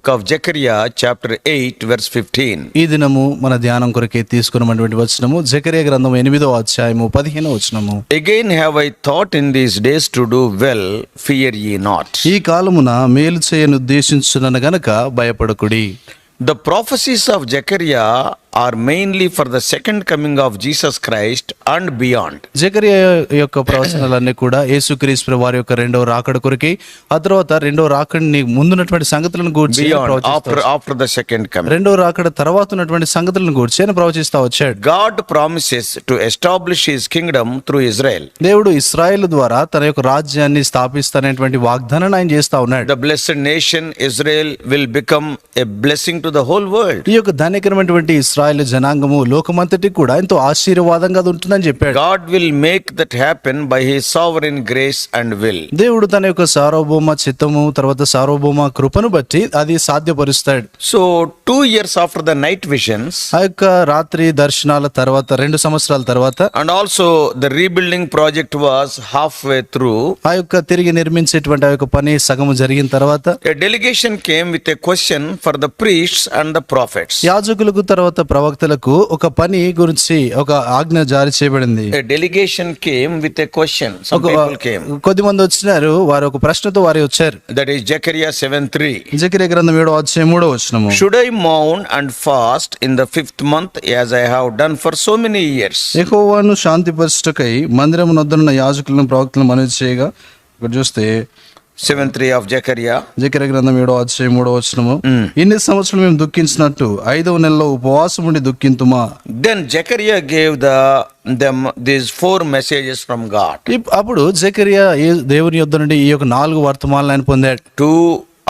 Book of Zechariah chapter eight verse fifteen ఈ దినము మన ధ్యానం కొరకే తీసుకున్నటువంటి వచనము జకరియా గ్రంథం ఎనిమిదో అధ్యాయము పదిహేను వచనము again have I thought in these days to do well fear ye not ఈ కాలమున మేలు చేయను ఉద్దేశించునను గనక భయపడకుడి the prophecies of Zechariah are mainly for the second coming of Jesus Christ and beyond Zechariah యొక్క ప్రవచనాలన్నీ కూడా క్రీస్ వారి యొక్క రెండవ రాకడ కొరికి ఆ తర్వాత రెండవ రాకడిని ముందున్నటువంటి సంగతులను గూర్చి ఆఫ్టర్ ద సెకండ్ కమింగ్ రెండవ రాకడ తర్వాత ఉన్నటువంటి సంగతులను గూర్చి ఆయన ప్రవచిస్తా వచ్చాడు God promises to establish his kingdom through Israel దేవుడు ఇస్రాయెల్ ద్వారా తన యొక్క రాజ్యాన్ని స్థాపిస్తానేటువంటి వాగ్దానాన్ని ఆయన చేస్తా ఉన్నాడు the blessed nation Israel will become a blessing to the whole world ఈ యొక్క ధనికరమైనటువంటి ఇస్రాయల్ ఇస్రాయల్ జనాంగము లోకమంతటి కూడా ఎంతో ఆశీర్వాదంగా ఉంటుందని చెప్పాడు God will make that happen by his sovereign grace and will దేవుడు తన యొక్క సార్వభౌమ చిత్తము తర్వాత సార్వభౌమ కృపను బట్టి అది సాధ్యపరుస్తాడు so two years after the night visions ఆ యొక్క రాత్రి దర్శనాల తర్వాత రెండు సంవత్సరాల తర్వాత and also the rebuilding project was half way through ఆ యొక్క తిరిగి నిర్మించేటువంటి ఆ యొక్క పని సగము జరిగిన తర్వాత delegation came with a question for the priest and the prophets యాజకులకు తర్వాత ప్రవక్తలకు ఒక పని గురించి ఒక ఆజ్ఞ జారీ చేయబడింది delegation came with a question కొద్ది మంది వచ్చినారు వారు ఒక ప్రశ్నతో వారు వచ్చారు that is Zechariah seven three Zechariah గ్రంథం ఏడో అధ్యాయం మూడో వచ్చినము should I మౌన్ and fast in the fifth month as I have done for so many years శాంతి శాంతిపరచుటకై మందిరం నొద్దనున్న యాజకులను ప్రవక్తలను మనవి చేయగా ఇక్కడ చూస్తే సెవెన్ త్రీ ఆఫ్ జకరియా జకర గ్రంథం ఏడో అధ్యాయం మూడో వచనము ఇన్ని సంవత్సరాలు మేము దుఃఖించినట్టు ఐదవ నెలలో ఉపవాసం ఉండి దుఃఖింతుమా then Zechariah gave the them four messages from God అప్పుడు జకరియా దేవుని యొద్ద నుండి ఈ యొక్క నాలుగు వర్తమానాలు ఆయన పొందాడు two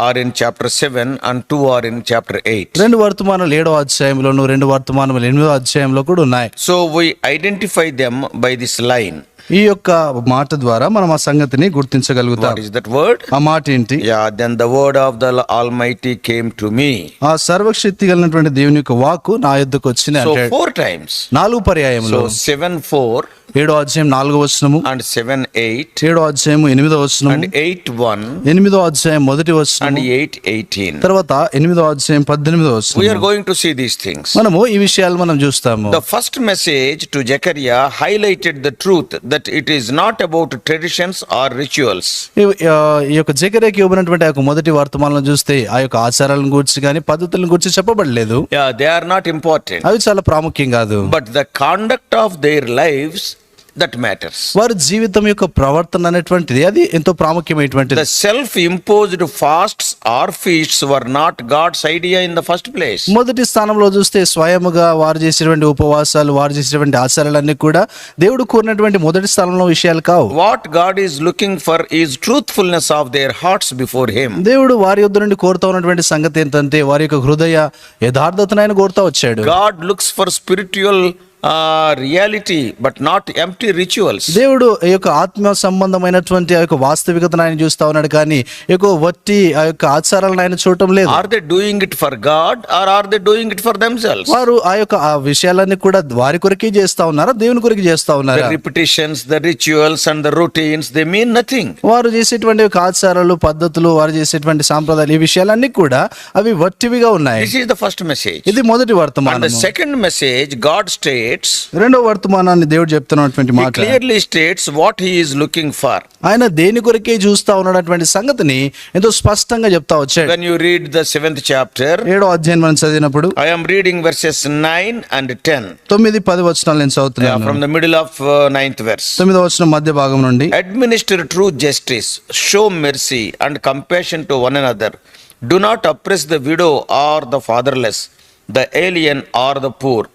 are in chapter seven and two are in chapter eight రెండు వర్తమానాలు ఏడో అధ్యాయంలోను రెండు వర్తమానాలు ఎనిమిదో అధ్యాయంలో కూడా ఉన్నాయి so why identify them by this line ఈ యొక్క మాట ద్వారా మనం ఆ సంగతిని గుర్తించగలుగుతాం ఇస్ దట్ వర్డ్ ఆ మాట ఏంటి yeah then the word of the almighty came to me ఆ సర్వశక్తి కలిగినటువంటి దేవుని యొక్క వాక్కు నా యుద్ధకు వచ్చిన ఫోర్ టైమ్స్ నాలుగు పర్యాయంలో సెవెన్ ఫోర్ ఏడో అధ్యాయం నాలుగో వచనము అండ్ సెవెన్ ఎయిట్ ఏడో అధ్యాయం ఎనిమిదో వచనం అండ్ ఎయిట్ వన్ ఎనిమిదో అధ్యాయం మొదటి వచనం అండ్ ఎయిట్ ఎయిటీన్ తర్వాత ఎనిమిదో అధ్యాయం పద్దెనిమిదో వచనం going to see these things మనము ఈ విషయాలు మనం చూస్తాము the first message to Zechariah highlighted the truth that it is not about traditions or rituals ఈ యొక్క జగరేకి ఇవ్వబడినటువంటి ఆ యొక్క మొదటి వర్తమానం చూస్తే ఆ యొక్క ఆచారాలను గురించి కానీ పద్ధతులను గురించి చెప్పబడలేదు దే ఆర్ నాట్ ఇంపార్టెంట్ అవి చాలా ప్రాముఖ్యం కాదు but the conduct of their lives that matters వారి జీవితం యొక్క ప్రవర్తన అనేటువంటిది అది ఎంతో ప్రాముఖ్యమైనటువంటిది self imposed fasts or feasts were not God's idea in the first place మొదటి స్థానంలో చూస్తే స్వయముగా వారు చేసినటువంటి ఉపవాసాలు వారు చేసినటువంటి ఆచారాలన్నీ కూడా దేవుడు కోరినటువంటి మొదటి స్థానంలో విషయాలు కావు what God is looking for is truthfulness of their hearts before him దేవుడు వారి యొక్క నుండి కోరుతా ఉన్నటువంటి సంగతి ఏంటంటే వారి యొక్క హృదయ యథార్థతను ఆయన కోరుతా వచ్చాడు God looks for spiritual reality but not empty rituals దేవుడు ఈ యొక్క ఆత్మ సంబంధమైనటువంటి ఆ యొక్క వాస్తవికతను ఆయన చూస్తా ఉన్నాడు కానీ యొక్క వట్టి ఆ యొక్క ఆచారాలను ఆయన చూడటం లేదు are they doing it for God or or they doing it for themselves వారు ఆ యొక్క ఆ విషయాలన్నీ కూడా వారి కొరకే చేస్తా ఉన్నారా దేవుని కొరకు చేస్తా ఉన్నారు repetitions the rituals and the routines they mean nothing వారు చేసేటువంటి యొక్క ఆచారాలు పద్ధతులు వారు చేసేటువంటి సాంప్రదాయాలు ఈ విషయాలన్నీ కూడా అవి వట్టివిగా ఉన్నాయి this is the first message ఇది మొదటి వర్తమానం second message God stay states రెండో వర్తమానాన్ని దేవుడు చెప్తున్నటువంటి మాట clearly states what he is looking for ఆయన దేని కొరకే చూస్తా ఉన్నటువంటి సంగతిని ఎంతో స్పష్టంగా చెప్తా వచ్చాడు when you read the seventh chapter ఏడో అధ్యాయం మనం చదివినప్పుడు I am reading verses nine and ten తొమ్మిది పది వచనాలు నేను చదువుతున్నాను from the middle of ninth verse తొమ్మిది వచనం మధ్య భాగం నుండి administer true justice show mercy and compassion to one another do not oppress the widow or the fatherless the alien or the poor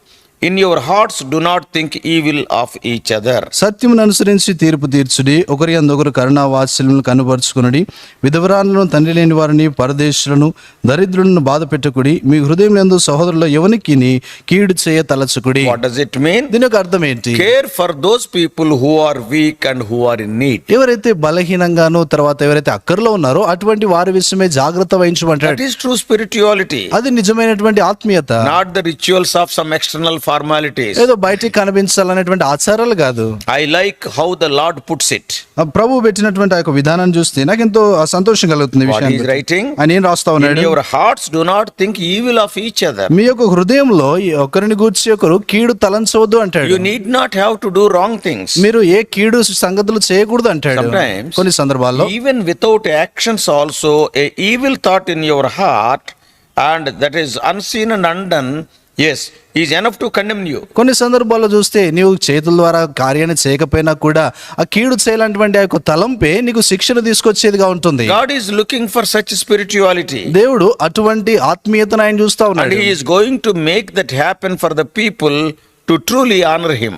in your hearts do not think evil of each other సత్యమును అనుసరించి తీర్పు తీర్చుడి ఒకరి అందొకరు కరుణావాత్సలను కనబరుచుకుని విధవరాలను తండ్రి లేని వారిని పరదేశులను దరిద్రులను బాధ పెట్టుకుడి మీ హృదయం ఎందు సహోదరుల యువనికి కీడు చేయ తలచుకుడి ఇట్ దీని అర్థం ఏంటి care for those people who are weak and who are in need ఎవరైతే బలహీనంగానో తర్వాత ఎవరైతే అక్కర్లో ఉన్నారో అటువంటి వారి విషయమే జాగ్రత్త వహించమంటారు ట్రూ స్పిరిచువాలిటీ అది నిజమైనటువంటి ఆత్మీయత not the rituals of some external formalities ఏదో బయటికి కనిపించాలనేటువంటి ఆచారాలు కాదు I like how the Lord puts it ప్రభు పెట్టినటువంటి ఆ యొక్క విధానం చూస్తే నాకు ఎంతో సంతోషం కలుగుతుంది రైటింగ్ ఆయన ఏం రాస్తా ఉన్నాడు your hearts do not think evil of each other మీ యొక్క హృదయంలో ఒకరిని గూర్చి ఒకరు కీడు తలంచవద్దు అంటాడు you need not have to do wrong things మీరు ఏ కీడు సంగతులు చేయకూడదు అంటాడు కొన్ని సందర్భాల్లో even without actions also a evil thought in your heart and that is unseen and undone is is enough to condemn you కొన్ని సందర్భాల్లో చూస్తే నీవు చేతుల ద్వారా కార్యాన్ని చేయకపోయినా కూడా ఆ కీడు చేయాలంటువంటి ఆ యొక్క తలంపే నీకు శిక్షణ తీసుకొచ్చేదిగా ఉంటుంది God is looking for such spirituality దేవుడు అటువంటి ఆత్మీయతను ఆయన చూస్తా ఉన్నాడు is going to make that happen for the people to truly honour him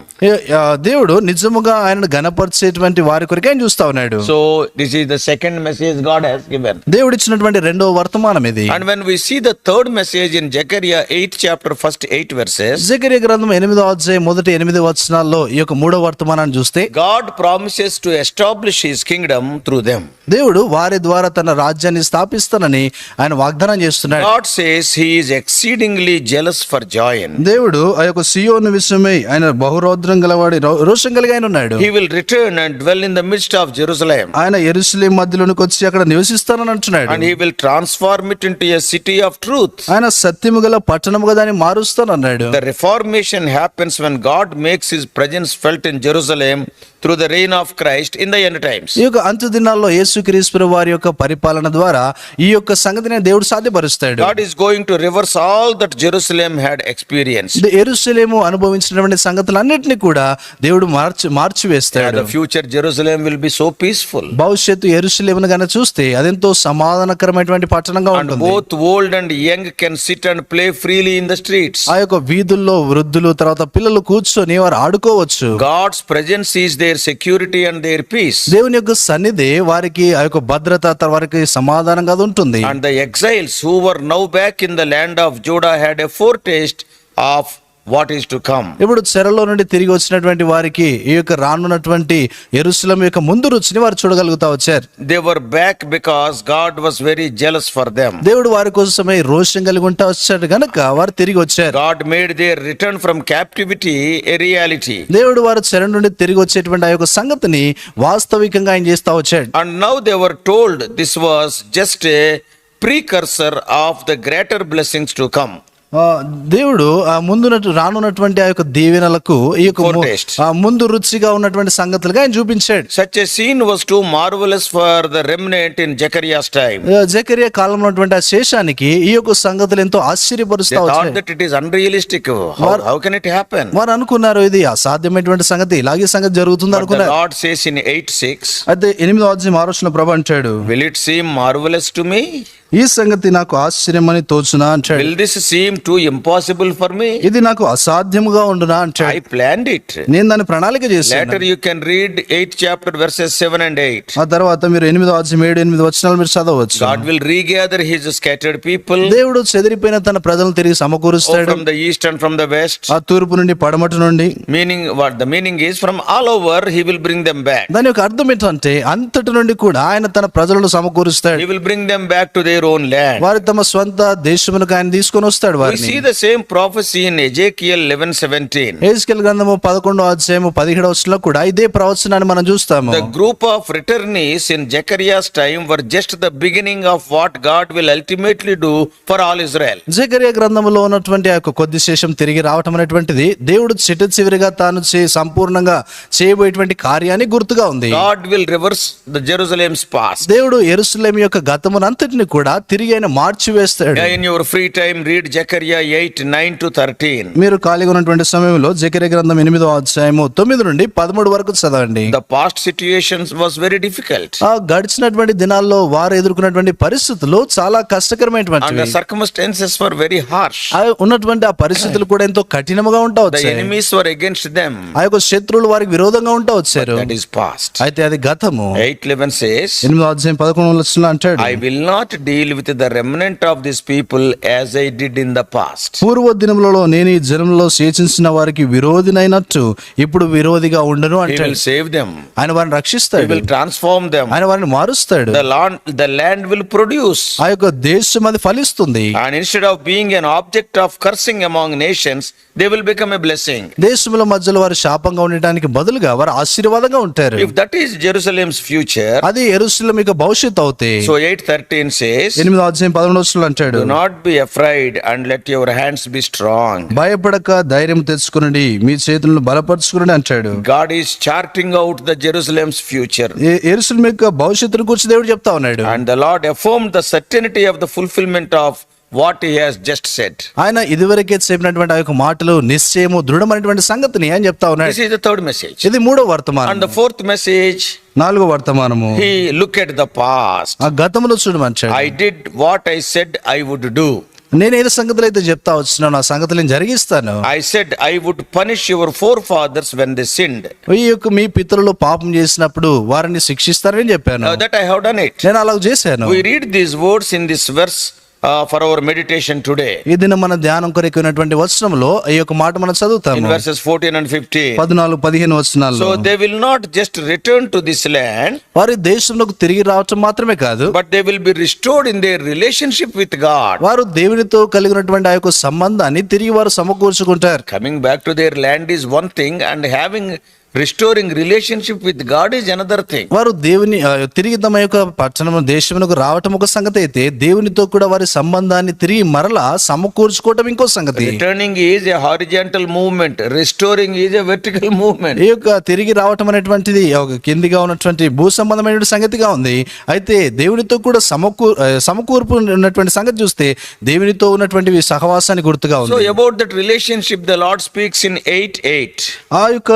దేవుడు నిజముగా ఆయనను గణపరిచేటువంటి వారి కొరకే ఆయన చూస్తా ఉన్నాడు so this is the second message God has given దేవుడు ఇచ్చినటువంటి రెండో వర్తమానం ఇది and when we see the third message in Zechariah eighth chapter first eight verses Zechariah గ్రంథం ఎనిమిదో అధ్యాయం మొదటి ఎనిమిది వచనాల్లో ఈ యొక్క మూడో వర్తమానాన్ని చూస్తే God promises to establish his kingdom through them దేవుడు వారి ద్వారా తన రాజ్యాన్ని స్థాపిస్తానని ఆయన వాగ్దానం చేస్తున్నాడు God says he is exceedingly jealous for Zion దేవుడు ఆ యొక్క సియోను విషయమై ఆయన బహురౌద్రం గలవాడి రోషం కలిగి ఆయన ఉన్నాడు he will return and dwell in the midst of Jerusalem. ఆయన ఎరుసలేం మధ్యలోనికి వచ్చి అక్కడ నివసిస్తానని అంటున్నాడు And he will transform it into a city of truth. ఆయన సత్యము గల పట్టణముగా దాన్ని మారుస్తాను అన్నాడు The reformation happens when God makes his presence felt in Jerusalem through the reign of Christ in the end times. ఈ యొక్క అంత్య దినాల్లో యేసుక్రీస్తు వారి యొక్క పరిపాలన ద్వారా ఈ యొక్క సంగతిని దేవుడు సాధ్యపరుస్తాడు God is going to reverse all that Jerusalem had experienced. ఇది ఎరుసలేము అనుభవించిన అనుభవించినటువంటి సంగతులన్నింటినీ కూడా దేవుడు మార్చి మార్చివేస్తాడు future Jerusalem will be so peaceful భవిష్యత్తు ఎరుసలేం గనక చూస్తే అదెంతో సమాధానకరమైనటువంటి పట్టణంగా ఉంటుంది both old and young can sit and play freely in the streets ఆ యొక్క వీధుల్లో వృద్ధులు తర్వాత పిల్లలు కూర్చొని వారు ఆడుకోవచ్చు God's presence is their security and their peace దేవుని యొక్క సన్నిధి వారికి ఆ యొక్క భద్రత వారికి సమాధానంగా ఉంటుంది and the exiles who were now back in the land of Judah had a foretaste of what is to come ఇప్పుడు చెరలో నుండి తిరిగి వచ్చినటువంటి వారికి ఈ యొక్క రానున్నటువంటి ఎరుసలం యొక్క ముందు రుచిని వారు చూడగలుగుతా వచ్చారు they were back because God was very jealous for them దేవుడు వారి కోసమే రోషం కలిగి ఉంటా వచ్చాడు గనక వారు తిరిగి వచ్చారు God made they return from captivity a reality దేవుడు వారు చెర నుండి తిరిగి వచ్చేటువంటి ఆ యొక్క సంగతిని వాస్తవికంగా ఆయన చేస్తా వచ్చాడు and now they were told this was just a precursor of the greater blessings to come దేవుడు ఆ ముందు రానున్నటువంటి ఆ యొక్క దీవెనలకు ఈ యొక్క ముందు రుచిగా ఉన్నటువంటి సంగతులుగా ఆయన చూపించాడు such a scene was too marvellous for the remnant in Zechariah's time Zechariah కాలంలో ఉన్నటువంటి ఆ శేషానికి ఈ యొక్క సంగతులు ఎంతో ఆశ్చర్యపరుస్తా that it is unrealistic how can it happen వారు అనుకున్నారు ఇది అసాధ్యమైనటువంటి సంగతి ఇలాగే సంగతి జరుగుతుంది అనుకున్నారు లార్డ్ సేస్ ఇన్ 8 6 అయితే ఎనిమిది అధ్యాయం ఆరోచన ప్రభు అంటాడు will it seem marvellous to me ఈ సంగతి నాకు ఆశ్చర్యమని తోచునా అంటాడు will this seem too impossible for me ఇది నాకు అసాధ్యముగా ఉండునా అంటే ఐ ప్లాన్ ఇట్ నేను దాని ప్రణాళిక చేశాను you you can read 8 chapter verses 7 and 8 ఆ తర్వాత మీరు 8వ అధ్యాయం 7 8 వచనాలు మీరు చదవచ్చు God will regather his scattered people దేవుడు చెదిరిపోయిన తన ప్రజలను తిరిగి సమకూరుస్తాడు from the east and from the west ఆ తూర్పు నుండి పడమటి నుండి meaning what the meaning is from all over he will bring them back దాని యొక్క అర్థం ఏంటంటే అంతటి నుండి కూడా ఆయన తన ప్రజలను సమకూరుస్తాడు he will bring them back to their own land వారు తమ స్వంత దేశమునకు ఆయన తీసుకొని వస్తాడు వారిని the same prophecy in Ezekiel 11:17 Ezekiel గ్రంథము 11 అధ్యాయం కూడా ఇదే ప్రవచనాన్ని మనం చూస్తాము group of returnees in time were just the beginning of what God will ultimately do for all Israel Zechariah గ్రంథములో ఉన్నటువంటి ఆ కొద్ది శేషం తిరిగి రావటం అనేటువంటిది దేవుడు చిట్ట చివరిగా తాను చే సంపూర్ణంగా చేయబోయేటువంటి కార్యాన్ని గుర్తుగా ఉంది God will reverse the Jerusalem's దేవుడు ఎరుసలేం యొక్క గతమునంతటిని కూడా తిరిగి ఆయన మార్చి వేస్తాడు your free time read Zechariah జకర్యా ఎయిట్ నైన్ టు థర్టీన్ మీరు ఖాళీగా ఉన్నటువంటి సమయంలో జకర్య గ్రంథం ఎనిమిదో అధ్యాయము తొమ్మిది నుండి పదమూడు వరకు చదవండి the past situations was very difficult ఆ గడిచినటువంటి దినాల్లో వారు ఎదుర్కొన్నటువంటి పరిస్థితులు చాలా కష్టకరమైనటువంటి సర్కమ్స్టెన్సెస్ వర్ వెరీ హార్ష్ ఉన్నటువంటి ఆ పరిస్థితులు కూడా ఎంతో కఠినముగా ఉండవచ్చు ఎనిమీస్ వర్ అగైన్స్ దెం ఆ యొక్క శత్రువులు వారికి విరోధంగా ఉంటా వచ్చారు దట్ ఇస్ పాస్ట్ అయితే అది గతము ఎయిట్ లెవెన్ సేస్ 8 అధ్యాయం 11 వచనంలో అంటాడు I will not deal with the remnant of this people as I did in the past పూర్వ దినములలో నేను ఈ జనంలో సేచించిన వారికి విరోధినైనట్టు ఇప్పుడు విరోధిగా ఉండను అంటే సేవ్ దెమ్ ఆయన వారిని రక్షిస్తాడు విల్ ట్రాన్స్ఫార్మ్ దెమ్ ఆయన వారిని మారుస్తాడు the land the land will produce ఆ యొక్క దేశం అది ఫలిస్తుంది and instead of being an object of cursing among nations they will become a blessing దేశముల మధ్యలో వారు శాపంగా ఉండడానికి బదులుగా వారు ఆశీర్వాదంగా ఉంటారు if that is Jerusalem's future అది ఎరుసలేం యొక్క భవిష్యత్ అవుతాయి సో ఎయిట్ థర్టీన్ సేస్ ఎనిమిది అధ్యాయం పదమూడు అంటాడు not be afraid and let your hands be strong భయపడక ధైర్యం తెచ్చుకునండి మీ చేతులను బలపరచుకునండి అంటాడు God is charting out the Jerusalem's future Jerusalem యొక్క భవిష్యత్తును గురించి దేవుడు చెప్తా ఉన్నాడు and the Lord affirms the certainty of the fulfilment of what he has just set ఆయన ఇదివరకే చెప్పినటువంటి ఆ యొక్క మాటలు నిశ్చయము దృఢమైనటువంటి సంగతిని అని చెప్తా ఉన్నాడు this is the third message ఇది మూడో వర్తమానం అండ్ ద ఫోర్త్ మెసేజ్ నాలుగో వర్తమానము he look at the past ఆ గతంలో చూడమంటాడు I did what I said I would do నేను ఏదో సంగతులు అయితే చెప్తా వచ్చినా నా సంగతులు నేను జరిగిస్తాను I said I would punish your forefathers when they sinned ఈ యొక్క మీ పితృలు పాపం చేసినప్పుడు వారిని శిక్షిస్తారని చెప్పాను that I have done it నేను అలా చేశాను we read these words in this verse for our meditation today ఈ దినం మన ధ్యానం కొరకు ఉన్నటువంటి వచనంలో ఈ యొక్క మాట మనం చదువుతాం వర్సెస్ 14 అండ్ ఫిఫ్టీ 14 15 వచనాల్లో so they will not just return to this land వారి దేశంలోకి తిరిగి రావటం మాత్రమే కాదు but they will be restored in their relationship with God వారు దేవునితో కలిగినటువంటి ఆ యొక్క సంబంధాన్ని తిరిగి వారు సమకూర్చుకుంటారు coming back to their land is one thing and having restoring relationship with God is another thing వారు దేవుని తిరిగి తమ యొక్క పట్టణం దేశమునకు రావటం ఒక సంగతి అయితే దేవునితో కూడా వారి సంబంధాన్ని తిరిగి మరలా సమకూర్చుకోవటం ఇంకో సంగతి returning is a horizontal movement restoring is a vertical movement ఈ యొక్క తిరిగి రావటం అనేటువంటిది ఒక కిందిగా ఉన్నటువంటి భూ సంబంధమైన సంగతిగా ఉంది అయితే దేవునితో కూడా సమకూ సమకూర్పు ఉన్నటువంటి సంగతి చూస్తే దేవునితో ఉన్నటువంటి సహవాసాన్ని గుర్తుగా ఉంది about that relationship the Lord speaks in eight eight ఆ యొక్క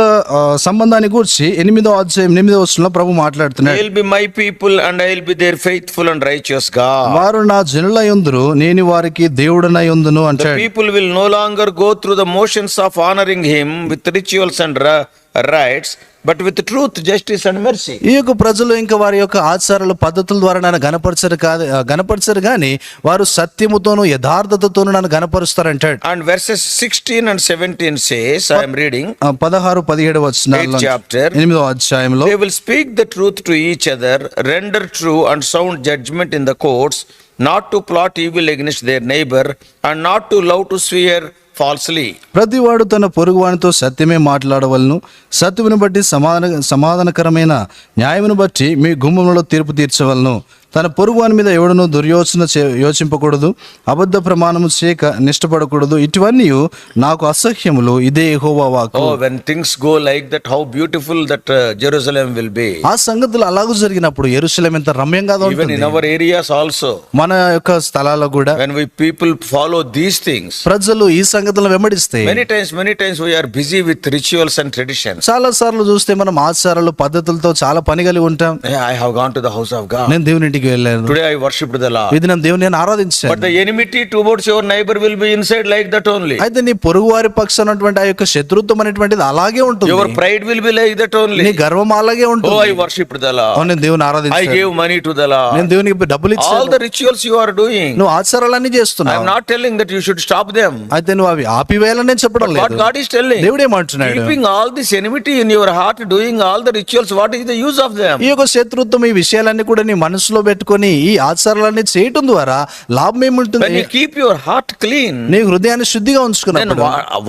సంబంధాన్ని గురించి ఎనిమిదో అధ్యాయం ఎనిమిదో వచనంలో ప్రభు మాట్లాడుతున్నాడు will be my people and I will be their faithful and righteous గా వారు నా జనులై ఉందురు నేను వారికి దేవుడనై ఉందును అంటాడు people will no longer go through the motions of honouring him with rituals and rites but with truth justice and mercy ఈ యొక్క ప్రజలు ఇంకా వారి యొక్క ఆచారాలు పద్ధతుల ద్వారా నన్ను గనపరచరు కాదు గనపరచరు కానీ వారు సత్యముతోను యథార్థతతోను నన్ను గనపరుస్తారంటాడు and verses sixteen and seventeen says I'm reading పదహారు పదిహేడు వచ్చిన చాప్టర్ ఎనిమిదో అధ్యాయంలో they will speak the truth to each other render true and sound judgment in the courts not to plot evil against their neighbour and not to love to swear ప్రతి ప్రతివాడు తన పొరుగువాడితో సత్యమే మాట్లాడవలను సత్యమును బట్టి సమాధాన సమాధానకరమైన న్యాయమును బట్టి మీ గుమ్మంలో తీర్పు తీర్చవలను తన వాని మీద ఎవడనూ దుర్యోచన చే యోచింపకూడదు అబద్ధ ప్రమాణము చేయక నిష్టపడకూడదు ఇటువన్నీ నాకు అసహ్యములు ఇదే హోవా వాక్కు when things go like that how beautiful that Jerusalem will be ఆ సంగతులు అలాగూ జరిగినప్పుడు యెరూషలేం ఎంత రమ్యంగా ఉంటుంది ఇన్ అవర్ ఏరియాస్ ఆల్సో మన యొక్క స్థలాల్లో కూడా when we people follow these things ప్రజలు ఈ సంగతులను వెంబడిస్తే many times many times we are busy with rituals and tradition చాలా సార్లు చూస్తే మనం ఆచారాలు పద్ధతులతో చాలా పని కలిగి ఉంటాం I have gone to the house of God నేను దేవుని ఇంటికి వెళ్ళాను today I worship the Lord ఇది నేను దేవుని ఆరాధించాను but the enmity to towards your neighbour will be inside like that only అయితే నీ పొరుగువారి పక్షానటువంటి ఆ యొక్క శత్రుత్వం అనేటువంటిది అలాగే ఉంటుంది your pride will be like that only నీ గర్వం అలాగే ఉంటుంది oh I worship the Lord నేను దేవుని ఆరాధించాను I give money to the Lord నేను దేవునికి డబ్బులు ఇచ్చాను all the rituals you are doing నువ్వు ఆచారాలన్నీ చేస్తున్నావు I am not telling that you should stop them అయితే నువ్వు అవి ఆపివేయాలని నేను చెప్పడం లేదు గాడ్ ఇస్ టెల్లింగ్ దేవుడు ఏమంటున్నాడు keeping all this enmity in your heart doing all the rituals what is the use of them ఈ యొక్క శత్రుత్వం ఈ విషయాలన్నీ కూడా నీ మనసులో పెట్టుకొని ఈ ఆచారాలన్నీ చేయటం ద్వారా లాభం ఏముంటుంది కీప్ యువర్ హార్ట్ క్లీన్ నీ హృదయాన్ని శుద్ధిగా ఉంచుకున్నాను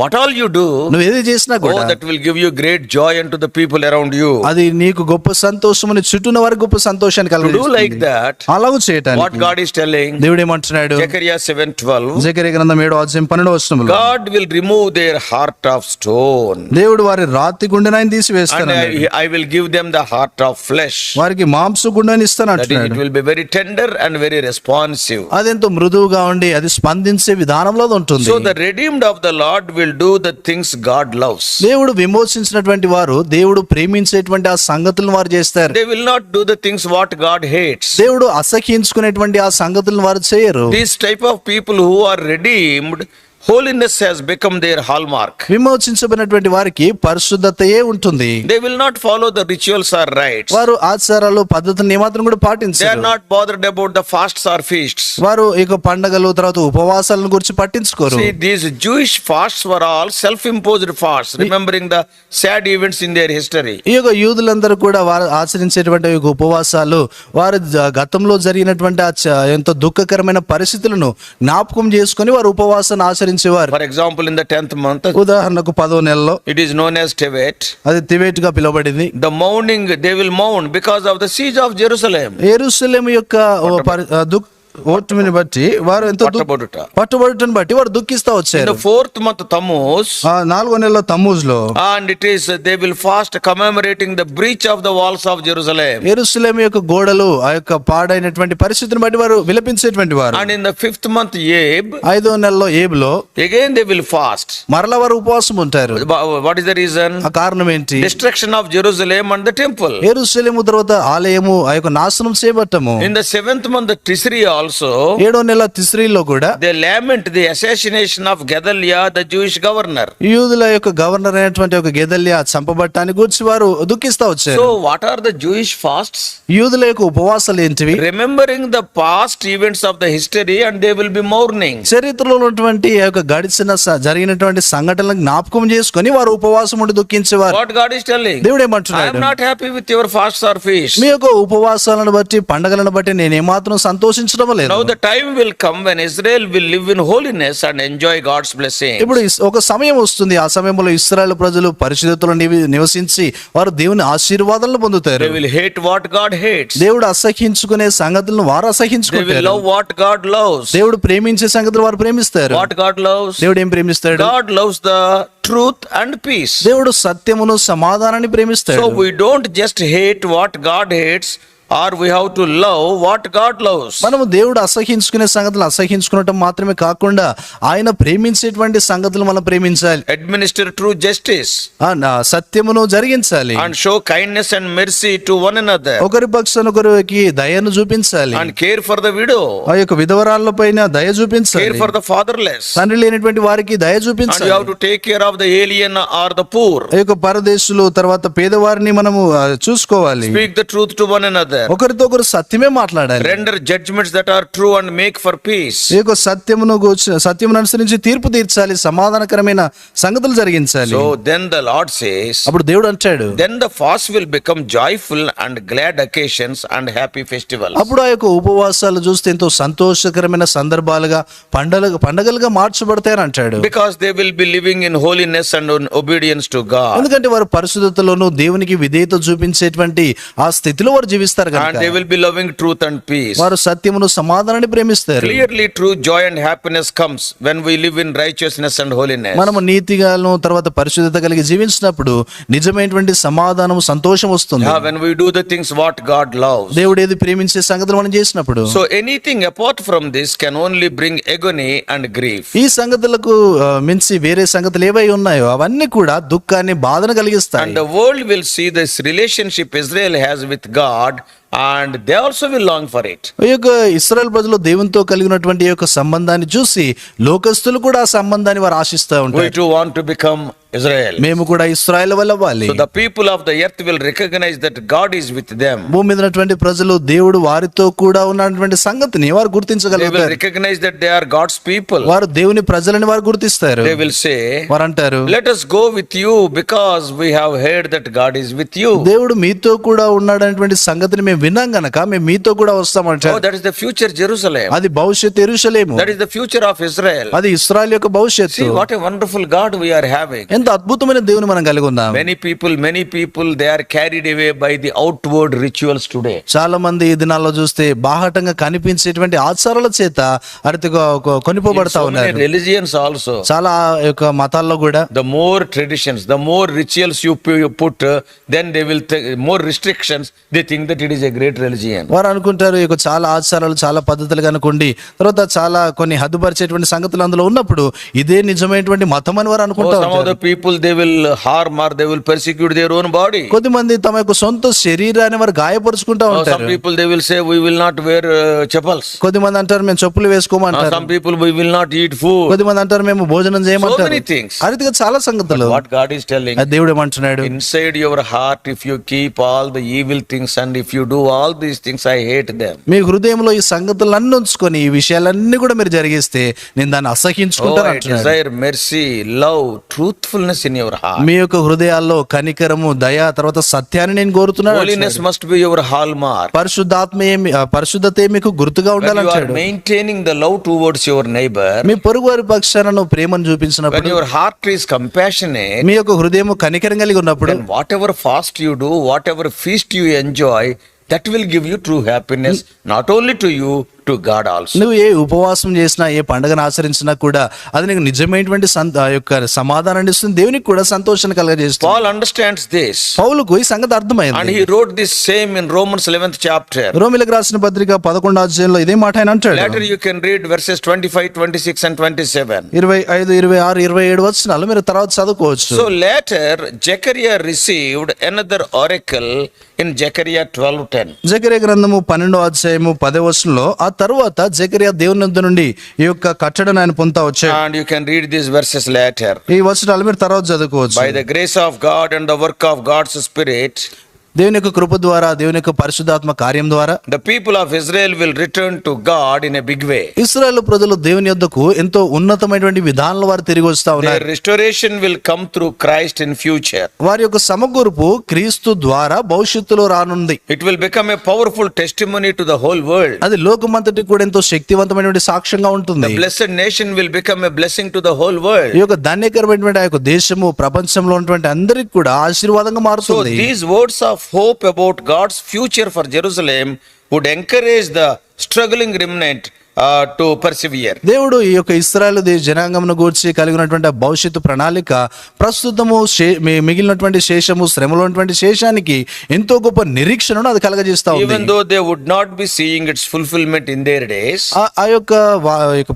వాట్ ఆల్ యు డు నువ్వు ఏది చేసినా oh, కూడా that will give you great joy and to the people around you అది నీకు గొప్ప సంతోషముని చుట్టూన వారికి గొప్ప సంతోషాన్ని కలుగు డు లైక్ దట్ అలాగూ చేయటానికి వాట్ గాడ్ ఇస్ టెల్లింగ్ దేవుడు ఏమంటున్నాడు జకరియా 7:12 జకరియా గ్రంథం అధ్యాయం God will remove their heart of stone దేవుడు వారి రాతి గుండెను ఆయన తీసివేస్తాడు I will give them the heart of flesh వారికి మాంస గుండెని ఇస్తాను అంటున్నాడు it will be very tender and very responsive అది ఎంతో మృదువుగా ఉండి అది స్పందించే విధానంలో ఉంటుంది so the redeemed of the Lord will do the things God loves దేవుడు విమోచించినటువంటి వారు దేవుడు ప్రేమించేటువంటి ఆ సంగతులను వారు చేస్తారు they will not do the things what God hates దేవుడు అసహించుకునేటువంటి ఆ సంగతులను వారు చేయరు this type of people who are redeemed holiness has become their hallmark విమోచించబడినటువంటి వారికి పరిశుద్ధతయే ఉంటుంది they will not follow the rituals or rite వారు ఆచారాలు పద్ధతిని మాత్రం కూడా పాటించరు they are not bothered about the fast or feasts వారు ఇక పండగలు తర్వాత ఉపవాసాలను గురించి పట్టించుకోరు see these Jewish fasts were all self imposed fasts remembering the sad events in their history ఈ యొక్క యూదులందరూ కూడా వారు ఆచరించేటువంటి ఉపవాసాలు వారు గతంలో జరిగినటువంటి ఎంతో దుఃఖకరమైన పరిస్థితులను జ్ఞాపకం చేసుకొని వారు ఉపవాసాన్ని ఆచరించారు పాలించేవారు for example in the tenth month ఉదాహరణకు పదో నెలలో it is known as Tevet అది టివేట్ గా పిలువబడింది the mourning they will మౌన్ because of the siege of Jerusalem Jerusalem యొక్క దుఃఖ ఓటమిని బట్టి వారు ఎంతో పట్టుబడుట పట్టుబడుటను బట్టి వారు దుఃఖిస్తా వచ్చారు ఫోర్త్ మంత్ తమ్మూస్ నాలుగో నెల తమూజ్ లో and it is they will fast commemorating the breach of the walls of Jerusalem Jerusalem యొక్క గోడలు ఆ యొక్క పాడైనటువంటి పరిస్థితిని బట్టి వారు విలపించేటువంటి వారు and in the fifth month Ab ఐదో నెలలో ఏబ్ లో అగైన్ దే విల్ ఫాస్ట్ మరల వారు ఉపవాసం ఉంటారు వాట్ ఇస్ ద రీజన్ ఆ కారణం ఏంటి destruction of Jerusalem and the temple Jerusalem తర్వాత ఆలయము ఆ యొక్క నాశనం చేయబట్టము in the seventh month Tishri also ఏడో నెల తిస్రీలో కూడా they lament the assassination of Gedaliah the Jewish governor యూదుల యొక్క గవర్నర్ అయినటువంటి ఒక గెదల్యా చంపబట్టాన్ని గురించి వారు దుఃఖిస్తా వచ్చారు so what are the Jewish fasts యూదుల యొక్క ఉపవాసాలు ఏంటివి remembering the past events of the history and they will be mourning చరిత్రలో ఉన్నటువంటి యొక్క గడిచిన జరిగినటువంటి సంఘటనలు జ్ఞాపకం చేసుకొని వారు ఉపవాసం ఉండి దుఃఖించేవారు వాట్ గాడ్ ఇస్ టెల్లింగ్ దేవుడు ఏమంటున్నాడు I not happy with your fast or feast మీ యొక్క ఉపవాసాలను బట్టి పండగలను బట్టి నేను ఏమాత్రం సంతోషించడం time will come when Israel will live in holiness and enjoy God's blessing ఇప్పుడు ఒక సమయం వస్తుంది ఆ సమయంలో ఇస్రాయల్ ప్రజలు పరిశుద్ధతలో నివసించి వారు దేవుని ఆశీర్వాదాలను పొందుతారు will hate what God hates దేవుడు అసహించుకునే సంగతులను వారు అసహించుకుంటారు లవ్ వాట్ గాడ్ లవ్స్ దేవుడు ప్రేమించే సంగతులు వారు ప్రేమిస్తారు వాట్ గాడ్ లవ్స్ దేవుడు ఏం ప్రేమిస్తాడు God loves the truth and peace దేవుడు సత్యమును సమాధానాన్ని ప్రేమిస్తాడు so we don't just hate what God hates or we have to love what God loves మనము దేవుడు అసహించుకునే సంగతులు అసహించుకునటం మాత్రమే కాకుండా ఆయన ప్రేమించేటువంటి సంగతులు మనం ప్రేమించాలి అడ్మినిస్టర్ ట్రూ జస్టిస్ సత్యమును జరిగించాలి and show kindness and mercy to one another ఒకరి పక్షాన ఒకరికి దయను చూపించాలి and care for the widow ఆ యొక్క విధవరాల పైన దయ చూపించాలి care for the fatherless తండ్రి లేనటువంటి వారికి దయ చూపించాలి you have to take care of the alien or the poor ఆ యొక్క పరదేశులు తర్వాత పేదవారిని మనము చూసుకోవాలి speak the truth to one another ఒకరితో ఒకరు సత్యమే మాట్లాడాలి render judgments that are true and make for peace ఈ యొక్క సత్యమును గూర్చిన సత్యమును అనుసరించి తీర్పు తీర్చాలి సమాధానకరమైన సంగతులు జరిగించాలి so then the Lord says అప్పుడు దేవుడు అంటాడు then the fast will become joyful and glad occasions and happy festival అప్పుడు ఆ యొక్క ఉపవాసాలు చూస్తే ఎంతో సంతోషకరమైన సందర్భాలుగా పండగ పండగలుగా మార్చబడతాయని అంటాడు because they will be living in holiness and obedience to God ఎందుకంటే వారు పరిశుద్ధతలోను దేవునికి విధేయత చూపించేటువంటి ఆ స్థితిలో వారు జీవిస్తారు వారు సత్యమును సమాధానాన్ని ప్రేమిస్తారు clearly true joy and happiness comes when we live in righteousness and holiness మనము నీతిగాలను తర్వాత పరిశుద్ధత కలిగి జీవించినప్పుడు నిజమైనటువంటి సమాధానం సంతోషం వస్తుంది when we do the things what God love దేవుడు ఏది ప్రేమించే సంగతులు మనం చేసినప్పుడు so anything apart from this can only bring agony and grief ఈ సంగతులకు మించి వేరే సంగతులు ఏవై ఉన్నాయో అవన్నీ కూడా దుఃఖాన్ని బాధను కలిగిస్తాయి and the world will see this relationship Israel has with God and they also will long for it ఈ యొక్క ఇస్రాయల్ ప్రజలు దేవునితో కలిగినటువంటి యొక్క సంబంధాన్ని చూసి లోకస్తులు కూడా ఆ సంబంధాన్ని వారు ఆశిస్తూ ఉంటారు to want to become Israel మేము కూడా ఇస్రాయెల్ వల్ల అవ్వాలి the people of the earth will recognise that God is with them భూమి మీద ఉన్నటువంటి ప్రజలు దేవుడు వారితో కూడా ఉన్నటువంటి సంగతిని వారు గుర్తించగలుగుతారు recognise that they are God's people వారు దేవుని ప్రజలని వారు గుర్తిస్తారు దే విల్ సే వారు అంటారు let us go with you because we have heard that God is with you దేవుడు మీతో కూడా ఉన్నాడు ఉన్నాడనేటువంటి సంగతిని మేము విన్నాం గనక మేము మీతో కూడా వస్తామంటారు that is the future Jerusalem అది భవిష్యత్ Jerusalem that is the future of Israel అది ఇస్రాయల్ యొక్క భవిష్యత్తు what a wonderful God we are having ఎంత అద్భుతమైన దేవుని మనం కలిగి ఉన్నాం many people many people they are carried away by the outward rituals today చాలా మంది ఈ దినాల్లో చూస్తే బాహటంగా కనిపించేటువంటి ఆచారాల చేత అరుతుగా కొనిపోబడతా ఉన్నారు రిలీజియన్స్ ఆల్సో చాలా యొక్క మతాల్లో కూడా the more traditions the more rituals you put then they will more restrictions they think that it a great religion వారు అనుకుంటారు ఇక చాలా ఆచారాలు చాలా పద్ధతులు కనుకోండి తర్వాత చాలా కొన్ని హద్దుపరిచేటువంటి సంగతులు అందులో ఉన్నప్పుడు ఇదే నిజమైనటువంటి మతం అని వారు అనుకుంటారు people they will harm or they will persecute their own body కొద్దిమంది తమ యొక్క సొంత శరీరాన్ని వారు గాయపరుచుకుంటా oh, ఉంటారు people they will say we will not wear chappals కొద్దిమంది అంటారు మేము చెప్పులు వేసుకోమంటారు some people we will not eat food కొద్దిమంది అంటారు మేము భోజనం చేయమంటారు ఆ రీతిగా చాలా సంగతులు వాట్ గాడ్ ఈస్ టెల్లింగ్ దేవుడు ఏమంటున్నాడు inside your heart if you keep all the evil things and if you do all these things I hate them మీ హృదయంలో ఈ సంగతులన్నీ ఉంచుకొని ఈ విషయాలన్నీ కూడా మీరు జరిగిస్తే నేను దాన్ని అసహించుకుంటాను mercy love truthfulness in your heart మీ యొక్క హృదయాల్లో కనికరము దయ తర్వాత సత్యాన్ని నేను కోరుతున్నాను holiness must be your hallmark పరిశుద్ధాత్మ ఏమి పరిశుద్ధత మీకు గుర్తుగా ఉండాలంటాడు maintaining the love words your neighbour మీ పొరుగు వారి పక్షాన ప్రేమను చూపించినప్పుడు యువర్ హార్ట్ ఈస్ కంపాషనే మీ యొక్క హృదయం కనికరం కలిగి ఉన్నప్పుడు whatever fast you do whatever feast you enjoy that will give you true happiness not only to you to God also నువ్వు ఏ ఉపవాసం చేసినా ఏ పండుగను ఆచరించినా కూడా అది నీకు నిజమైనటువంటి యొక్క సమాధానం ఇస్తుంది దేవునికి కూడా సంతోషాన్ని కలగజేస్తుంది పాల్ అండర్స్టాండ్స్ దిస్ పౌలుకు ఈ సంగతి అర్థమైంది and he wrote this same in Romans 11th chapter రోమిలకు రాసిన పత్రిక 11వ అధ్యాయంలో ఇదే మాట ఆయన అంటాడు later you can read verses 25 26 and 27 25 26 27 వచనాలు మీరు తర్వాత చదువుకోవచ్చు so later Zechariah received another oracle in Zechariah twelve ten Zechariah గ్రంథము పన్నెండో అధ్యాయము పదే వర్షంలో ఆ తర్వాత జకరియా దేవుని నుండి ఈ యొక్క కట్టడం ఆయన పొందుతా వచ్చాయి and you can read this verses later ఈ వర్షాలు మీరు తర్వాత చదువుకోవచ్చు by the grace of God and the work of God's spirit దేవుని యొక్క కృప ద్వారా దేవుని యొక్క పరిశుద్ధాత్మ కార్యం ద్వారా the people of Israel will return to God in a big way Israel ప్రజలు దేవుని యొద్దకు ఎంతో ఉన్నతమైనటువంటి విధానాల వారు తిరిగి వస్తా ఉన్నారు restoration will come through Christ in future వారి యొక్క సమగూర్పు క్రీస్తు ద్వారా భవిష్యత్తులో రానుంది it will become a powerful testimony to the whole world అది లోకమంతటి కూడా ఎంతో శక్తివంతమైనటువంటి సాక్ష్యంగా ఉంటుంది blessed nation will become a blessing to the whole world ఈ యొక్క ధాన్యకరమైనటువంటి ఆ యొక్క దేశము ప్రపంచంలో ఉన్నటువంటి అందరికి కూడా ఆశీర్వాదంగా మారుతుంది these words of hope about God's future for Jerusalem would encourage the struggling remnant to persevere దేవుడు ఈ యొక్క ఇస్రాయల్ జనాంగమును గూర్చి కలిగినటువంటి భవిష్యత్తు ప్రణాళిక ప్రస్తుతము మిగిలినటువంటి శేషము శ్రమలో శేషానికి ఎంతో గొప్ప నిరీక్షణను అది కలగజేస్తా ఉంది they would not be seeing its fulfilment in their days ఆ యొక్క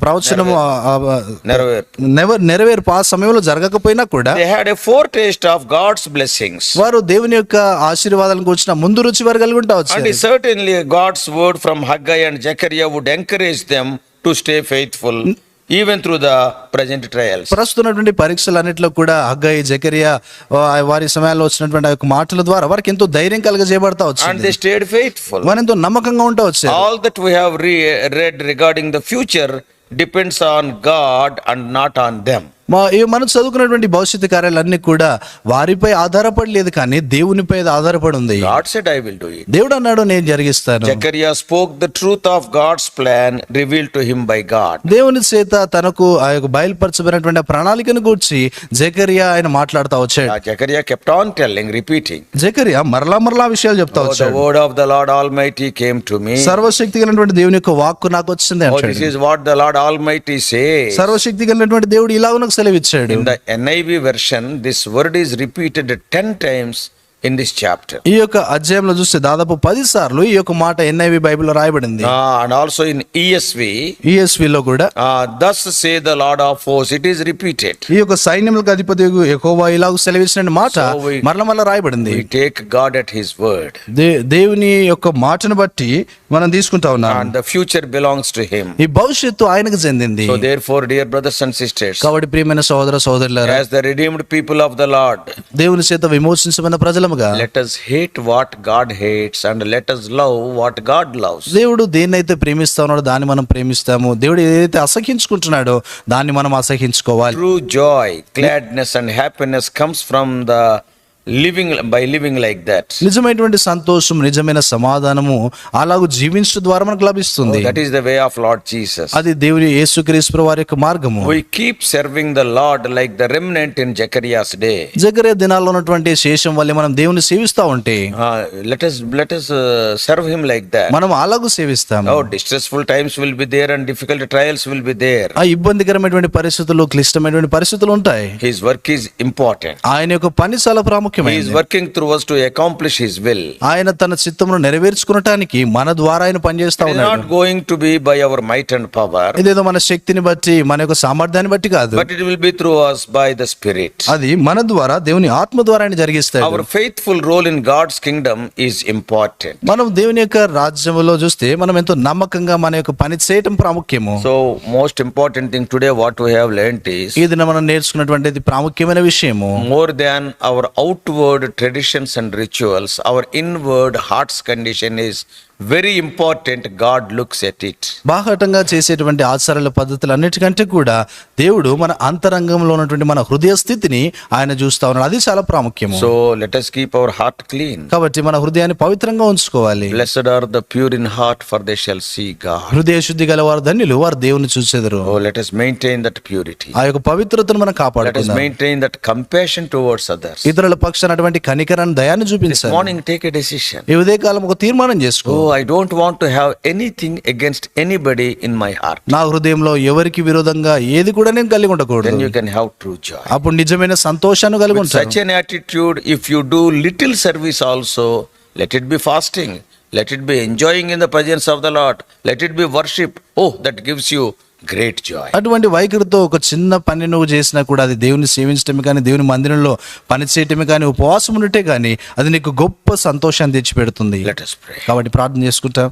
ప్రవచనం ప్రవచనము నెరవేర్పు ఆ సమయంలో జరగకపోయినా కూడా they had a foretaste of God's blessings వారు దేవుని యొక్క ఆశీర్వాదాలను గూర్చిన ముందు రుచి వారు కలిగి ఉండవచ్చు and certainly God's word from Haggai and Zechariah would encourage they them to stay faithful even through the present trials ప్రస్తున్నటువంటి పరీక్షలన్నింటిలో కూడా అగ్గయ్య జకరియా వారి సమయాల్లో వచ్చినటువంటి ఆ యొక్క మాటల ద్వారా వారికి ఎంతో ధైర్యం కలగజేయబడతా అండ్ దే స్టేడ్ ఫెయిత్ఫుల్ వారు ఎంతో నమ్మకంగా ఉంటా వచ్చారు all that we have read regarding the future depends on God and not on them మా మనం చదువుకున్నటువంటి భవిష్యత్తు కార్యాలన్నీ కూడా వారిపై ఆధారపడి లేదు కానీ దేవునిపై ఆధారపడి ఉంది God said I will do it దేవుడు అన్నాడు నేను జరిగిస్తాను Zechariah spoke the truth of God's plan reveal to him by God దేవుని చేత తనకు ఆ యొక్క బయలుపరచబడినటువంటి ప్రణాళికను గురించి జకరియా ఆయన మాట్లాడుతూ వచ్చాడు Zechariah kept on telling repeating Zechariah మరలా మరలా విషయాలు చెప్తా oh, వచ్చాడు word of the Lord mighty came to me సర్వశక్తి కలిగినటువంటి దేవుని యొక్క వాక్కు నాకు వచ్చింది this is what the Lord mighty say సర్వశక్తి కలిగినటువంటి దేవుడు ఇలా సెలవిచ్చాడు in the NIV version this word is repeated ten times in this chapter ఈ యొక్క అధ్యాయంలో చూస్తే దాదాపు పది సార్లు ఈ యొక్క మాట ఎన్ఐవి బైబిల్ రాయబడింది and also in ESV ESV లో కూడా thus say the Lord of force it is repeated ఈ యొక్క సైన్యములకు అధిపతి ఎకోవా ఇలా సెలవిసిన మాట మరల మరల రాయబడింది take God at his word దేవుని యొక్క మాటను బట్టి మనం తీసుకుంటా ఉన్నాం and the future belongs to him ఈ భవిష్యత్తు ఆయనకు చెందింది so therefore dear brothers and sisters కాబట్టి ప్రియమైన సోదర సోదరులారా as the redeemed people of the Lord దేవుని చేత విమోచించబడిన ప్రజలము విధముగా let us hate what God hates and let us love what God loves దేవుడు దేన్నైతే ప్రేమిస్తా ఉన్నాడో దాన్ని మనం ప్రేమిస్తాము దేవుడు ఏదైతే అసహించుకుంటున్నాడో దాన్ని మనం అసహించుకోవాలి true joy gladness and happiness comes from the living by living like that నిజమైనటువంటి సంతోషం నిజమైన సమాధానము అలాగూ జీవించడం ద్వారా మనకు లభిస్తుంది that is the way of Lord Jesus అది దేవుని యేసుక్రీస్తు వారి యొక్క మార్గము we keep serving the Lord like the remnant in Zechariah's day Zechariah దినాల్లో ఉన్నటువంటి శేషం వల్ల మనం దేవుని సేవిస్తా ఉంటే let uh, us let us serve him like that మనం అలాగూ సేవిస్తాం ఓ distressful times will be there and difficult trials will be there ఆ ఇబ్బందికరమైనటువంటి పరిస్థితులు క్లిష్టమైనటువంటి పరిస్థితులు ఉంటాయి హిస్ వర్క్ ఇస్ ఇంపార్టెంట్ ఆయన యొక్క పని చాలా ప్రాముఖ్యం ముఖ్యమైనది working through us to accomplish his will ఆయన తన చిత్తమును నెరవేర్చుకోవడానికి మన ద్వారా ఆయన పనిచేస్తా ఉన్నాడు not going to be by our might and power ఇదేదో మన శక్తిని బట్టి మన యొక్క సామర్థ్యాన్ని బట్టి కాదు but it will be through us by the spirit అది మన ద్వారా దేవుని ఆత్మ ద్వారా ఆయన జరిగిస్తాడు our faithful role in God's kingdom is important మనం దేవుని యొక్క రాజ్యంలో చూస్తే మనం ఎంతో నమ్మకంగా మన యొక్క పని చేయటం ప్రాముఖ్యము so most important thing today what we have learned is ఇది మనం నేర్చుకున్నటువంటిది ప్రాముఖ్యమైన విషయము more than our out outward traditions and rituals, our inward heart's condition is very important God looks at it బాహటంగా చేసేటువంటి ఆచారాల పద్ధతులు అన్నిటికంటే కూడా దేవుడు మన అంతరంగంలో ఉన్నటువంటి మన హృదయ స్థితిని ఆయన చూస్తా ఉన్నాడు అది చాలా ప్రాముఖ్యం so let us keep our heart clean కాబట్టి మన హృదయాన్ని పవిత్రంగా ఉంచుకోవాలి blessed are the pure in heart for the shall see God హృదయ శుద్ధి గల వారు ధన్యులు వారు దేవుని చూసేదరు ఓ let us maintain that purity ఆ యొక్క పవిత్రతను మనం కాపాడుకుందాం let maintain that compassion towards others ఇతరుల పక్షాన అటువంటి కనికరాన్ని దయాన్ని చూపించాలి మార్నింగ్ టేక్ ఎ డెసిషన్ ఈ ఉదయకాలం ఒక తీర్మానం చేసుకో oh, I don't want to have anything against anybody in my heart నా హృదయంలో ఎవరికి విరోధంగా ఏది కూడా నేను కలిగి ఉండకూడదు దెన్ కెన్ ట్రూ జాయ్ అప్పుడు నిజమైన సంతోషాన్ని కలిగి ఉంటాను such an attitude if you do little service also let it be fasting let it be enjoying in the presence of the Lord let it be worship oh that gives you great joy అటువంటి వైఖరితో ఒక చిన్న పని నువ్వు చేసినా కూడా అది దేవుని సేవించటమే కానీ దేవుని మందిరంలో పని చేయటమే కానీ ఉపవాసం ఉండటే కానీ అది నీకు గొప్ప సంతోషాన్ని తెచ్చిపెడుతుంది కాబట్టి ప్రార్థన చేసుకుంటా